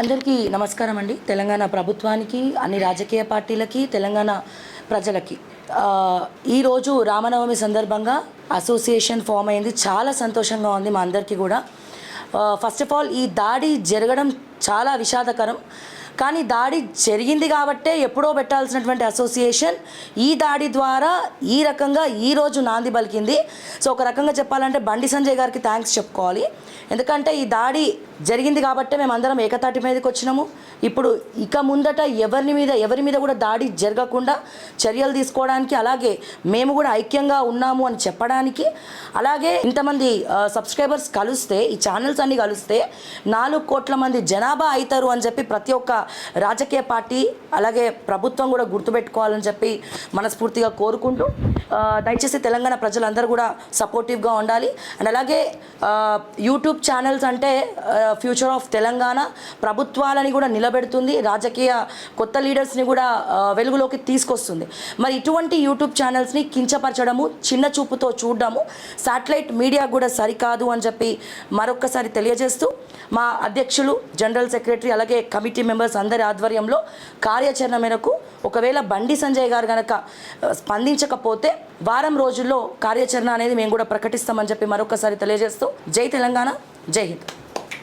అందరికీ నమస్కారం అండి. తెలంగాణ ప్రభుత్వానికి అన్ని రాజకీయ పార్టీలకి తెలంగాణ ప్రజలకి. ఈరోజు రామనవమి సందర్భంగా అసోసియేషన్ ఫామ్ అయింది. చాలా సంతోషంగా ఉంది మా అందరికీ కూడా. ఫస్ట్ ఆఫ్ ఆల్ ఈ దాడి జరగడం చాలా విషాదకరం. కానీ దాడి జరిగింది కాబట్టే ఎప్పుడో పెట్టాల్సినటువంటి అసోసియేషన్ ఈ దాడి ద్వారా ఈ రకంగా ఈ రోజు నాంది పలికింది. సో ఒక రకంగా చెప్పాలంటే బండి సంజయ్ గారికి థ్యాంక్స్ చెప్పుకోవాలి. ఎందుకంటే ఈ దాడి జరిగింది కాబట్టే మేము అందరం ఏకతాటి మీదకి వచ్చినాము. ఇప్పుడు ఇక ముందట ఎవరిని మీద ఎవరి మీద కూడా దాడి జరగకుండా చర్యలు తీసుకోవడానికి అలాగే మేము కూడా ఐక్యంగా ఉన్నాము అని చెప్పడానికి. అలాగే ఇంతమంది సబ్స్క్రైబర్స్ కలిస్తే ఈ ఛానల్స్ అన్నీ కలిస్తే నాలుగు కోట్ల మంది జనాభా అవుతారు అని చెప్పి ప్రతి ఒక్క రాజకీయ పార్టీ అలాగే ప్రభుత్వం కూడా గుర్తుపెట్టుకోవాలని చెప్పి మనస్ఫూర్తిగా కోరుకుంటూ దయచేసి తెలంగాణ ప్రజలందరూ కూడా సపోర్టివ్గా ఉండాలి. అండ్ అలాగే యూట్యూబ్ ఛానల్స్ అంటే ఫ్యూచర్ ఆఫ్ తెలంగాణ ప్రభుత్వాలని కూడా నిలబెడుతుంది. రాజకీయ కొత్త లీడర్స్ని కూడా వెలుగులోకి తీసుకొస్తుంది. మరి ఇటువంటి యూట్యూబ్ ఛానల్స్ని కించపరచడము చిన్న చూపుతో చూడడము శాటిలైట్ మీడియా కూడా సరికాదు అని చెప్పి మరొక్కసారి తెలియజేస్తూ మా అధ్యక్షులు జనరల్ సెక్రటరీ అలాగే కమిటీ మెంబర్స్ అందరి ఆధ్వర్యంలో కార్యాచరణ మేరకు ఒకవేళ బండి సంజయ్ గారు కనుక స్పందించకపోతే వారం రోజుల్లో కార్యాచరణ అనేది మేము కూడా ప్రకటిస్తామని చెప్పి మరొకసారి తెలియజేస్తూ జై తెలంగాణ జై హింద్.